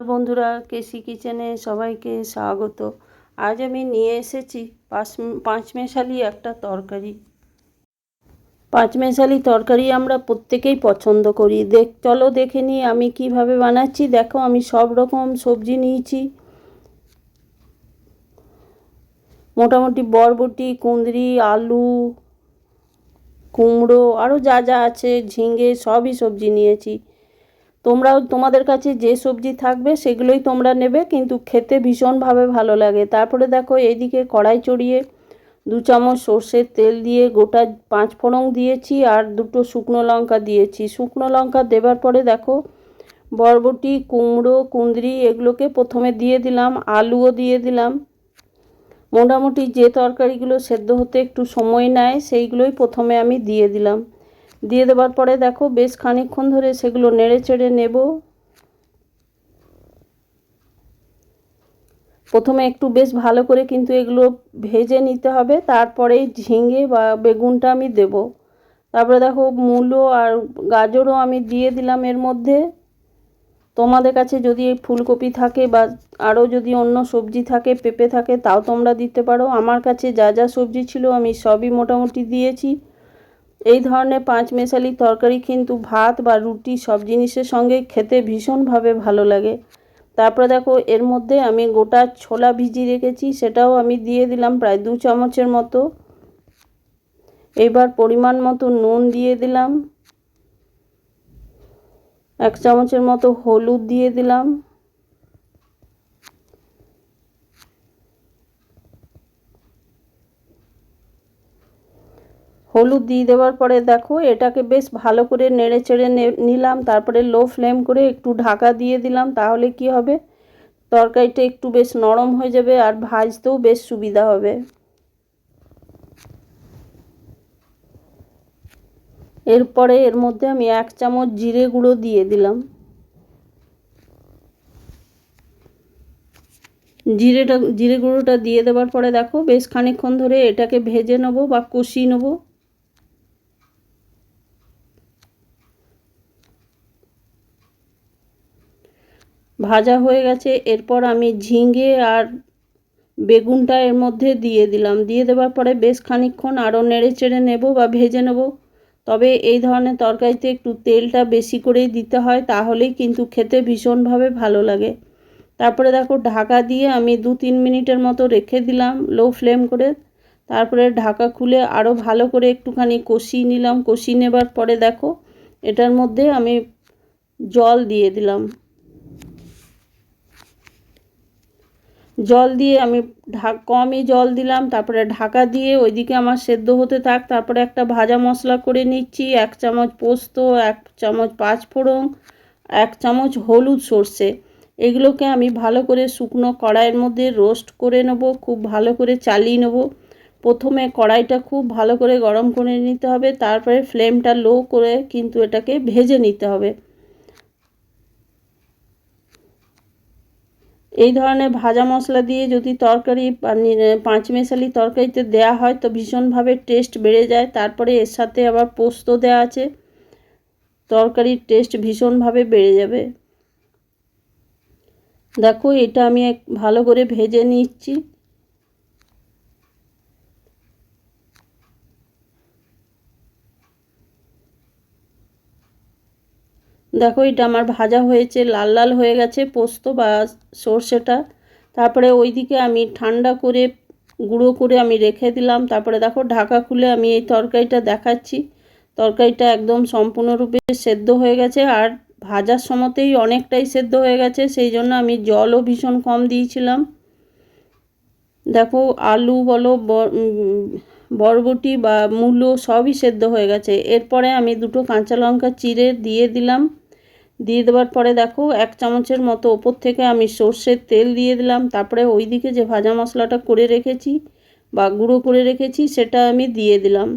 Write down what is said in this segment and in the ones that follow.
বন্ধুরা কেসি কিচেনে সবাইকে স্বাগত। আজ আমি নিয়ে এসেছি পাঁচ পাঁচমেশালি একটা তরকারি। পাঁচমেশালি তরকারি আমরা প্রত্যেকেই পছন্দ করি। দেখ, চলো দেখে নিই আমি কীভাবে বানাচ্ছি। দেখো, আমি সব রকম সবজি নিয়েছি। মোটামুটি বরবটি, কুঁদরি, আলু, কুমড়ো আরও যা যা আছে, ঝিঙে, সবই সবজি নিয়েছি। তোমরাও তোমাদের কাছে যে সবজি থাকবে সেগুলোই তোমরা নেবে, কিন্তু খেতে ভীষণভাবে ভালো লাগে। তারপরে দেখো এইদিকে কড়াই চড়িয়ে দু চামচ সর্ষের তেল দিয়ে গোটা পাঁচ ফোড়ন দিয়েছি আর দুটো শুকনো লঙ্কা দিয়েছি। শুকনো লঙ্কা দেবার পরে দেখো বরবটি, কুমড়ো, কুঁদরি এগুলোকে প্রথমে দিয়ে দিলাম, আলুও দিয়ে দিলাম। মোটামুটি যে তরকারিগুলো সেদ্ধ হতে একটু সময় নেয় সেইগুলোই প্রথমে আমি দিয়ে দিলাম। দিয়ে দেওয়ার পরে দেখো বেশ খানিক্ষণ ধরে সেগুলো নেড়ে চেড়ে নেব। প্রথমে একটু বেশ ভালো করে কিন্তু এগুলো ভেজে নিতে হবে তারপরে ঝিঙে বা বেগুনটা আমি দেব। তারপরে দেখো মূলো আর গাজরও আমি দিয়ে দিলাম এর মধ্যে। তোমাদের কাছে যদি ফুলকপি থাকে বা আরও যদি অন্য সবজি থাকে, পেঁপে থাকে, তাও তোমরা দিতে পারো। আমার কাছে যা যা সবজি ছিল আমি সবই মোটামুটি দিয়েছি। এই ধরনের পাঁচ মেশালি তরকারি কিন্তু ভাত বা রুটি সব জিনিসের সঙ্গে খেতে ভীষণভাবে ভালো লাগে। তারপরে দেখো, এর মধ্যে আমি গোটা ছোলা ভিজিয়ে রেখেছি, সেটাও আমি দিয়ে দিলাম প্রায় দু চামচের মতো। এবার পরিমাণ মতো নুন দিয়ে দিলাম। এক চামচের মতো হলুদ দিয়ে দিলাম। হলুদ দিয়ে দেওয়ার পরে দেখো, এটাকে বেশ ভালো করে নেড়ে চেড়ে নিলাম, তারপরে লো ফ্লেম করে একটু ঢাকা দিয়ে দিলাম, তাহলে কি হবে? তরকারিটা একটু বেশ নরম হয়ে যাবে আর ভাজতেও বেশ সুবিধা হবে। এরপরে এর মধ্যে আমি এক চামচ জিরে গুঁড়ো দিয়ে দিলাম। জিরেটা, জিরে গুঁড়োটা দিয়ে দেওয়ার পরে দেখো, বেশ খানিক্ষণ ধরে এটাকে ভেজে নেব বা কষিয়ে নেব। ভাজা হয়ে গেছে। এরপর আমি ঝিঙে আর বেগুনটা এর মধ্যে দিয়ে দিলাম। দিয়ে দেওয়ার পরে বেশ খানিক্ষণ আরও নেড়ে চেড়ে নেব বা ভেজে নেব। তবে এই ধরনের তরকারিতে একটু তেলটা বেশি করেই দিতে হয়, তাহলেই কিন্তু খেতে ভীষণভাবে ভালো লাগে। তারপরে দেখো ঢাকা দিয়ে আমি দু তিন মিনিটের মতো রেখে দিলাম লো ফ্লেম করে। তারপরে ঢাকা খুলে আরও ভালো করে একটুখানি কষিয়ে নিলাম। কষিয়ে নেবার পরে দেখো এটার মধ্যে আমি জল দিয়ে দিলাম। জল দিয়ে আমি কমই জল দিলাম, তারপরে ঢাকা দিয়ে ওইদিকে আমার সেদ্ধ হতে থাক, তারপরে একটা ভাজা মশলা করে নিচ্ছি, এক চামচ পোস্ত, এক চামচ পাঁচফোড়ন এক চামচ হলুদ সর্ষে। এগুলোকে আমি ভালো করে শুকনো কড়াইয়ের মধ্যে রোস্ট করে নেব, খুব ভালো করে চালিয়ে নেব। প্রথমে কড়াইটা খুব ভালো করে গরম করে নিতে হবে, তারপরে ফ্লেমটা লো করে কিন্তু এটাকে ভেজে নিতে হবে। এই ধরনের ভাজা মশলা দিয়ে যদি তরকারি পাঁচমেশালি তরকারিতে দেয়া হয় তো ভীষণভাবে টেস্ট বেড়ে যায়। তারপরে এর সাথে আবার পোস্ত দেওয়া আছে। তরকারির টেস্ট ভীষণভাবে বেড়ে যাবে। দেখো এটা আমি ভালো করে ভেজে নিচ্ছি। দেখো, এটা আমার ভাজা হয়েছে, লাল লাল হয়ে গেছে পোস্ত বা সর্ষেটা। তারপরে ওইদিকে আমি ঠান্ডা করে, গুঁড়ো করে আমি রেখে দিলাম। তারপরে দেখো, ঢাকা খুলে আমি এই তরকারিটা দেখাচ্ছি। তরকারিটা একদম সম্পূর্ণরূপে সেদ্ধ হয়ে গেছে আর ভাজার সময়তেই অনেকটাই সেদ্ধ হয়ে গেছে, সেই জন্য আমি জলও ভীষণ কম দিয়েছিলাম। দেখো, আলু বলো বরবটি বা মূলো সবই সেদ্ধ হয়ে গেছে। এরপরে আমি দুটো কাঁচা লঙ্কা চিড়ে দিয়ে দিলাম। দিয়ে দেওয়ার পরে দেখো এক চামচের মতো ওপর থেকে আমি সর্ষের তেল দিয়ে দিলাম। তারপরে ওই দিকে যে ভাজা মশলাটা করে রেখেছি বা গুঁড়ো করে রেখেছি, সেটা আমি দিয়ে দিলাম।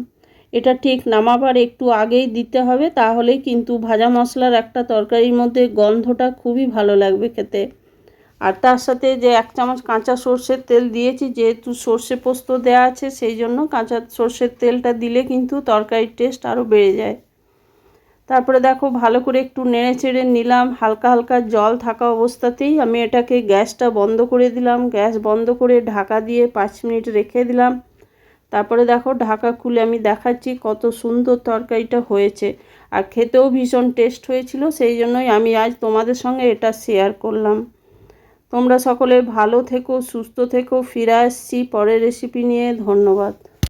এটা ঠিক নামাবার একটু আগেই দিতে হবে, তাহলেই কিন্তু ভাজা মশলার একটা তরকারির মধ্যে গন্ধটা খুবই ভালো লাগবে খেতে। আর তার সাথে যে এক চামচ কাঁচা সর্ষের তেল দিয়েছি, যেহেতু সর্ষে পোস্ত দেওয়া আছে, সেই জন্য কাঁচা সর্ষের তেলটা দিলে কিন্তু তরকারির টেস্ট আরও বেড়ে যায়। তারপরে দেখো ভালো করে একটু নেড়ে চেড়ে নিলাম। হালকা হালকা জল থাকা অবস্থাতেই আমি এটাকে গ্যাসটা বন্ধ করে দিলাম। গ্যাস বন্ধ করে ঢাকা দিয়ে পাঁচ মিনিট রেখে দিলাম। তারপরে দেখো ঢাকা খুলে আমি দেখাচ্ছি কত সুন্দর তরকারিটা হয়েছে। আর খেতেও ভীষণ টেস্ট হয়েছিল, সেই জন্যই আমি আজ তোমাদের সঙ্গে এটা শেয়ার করলাম। তোমরা সকলে ভালো থেকো, সুস্থ থেকো, ফিরে আসছি পরের রেসিপি নিয়ে। ধন্যবাদ।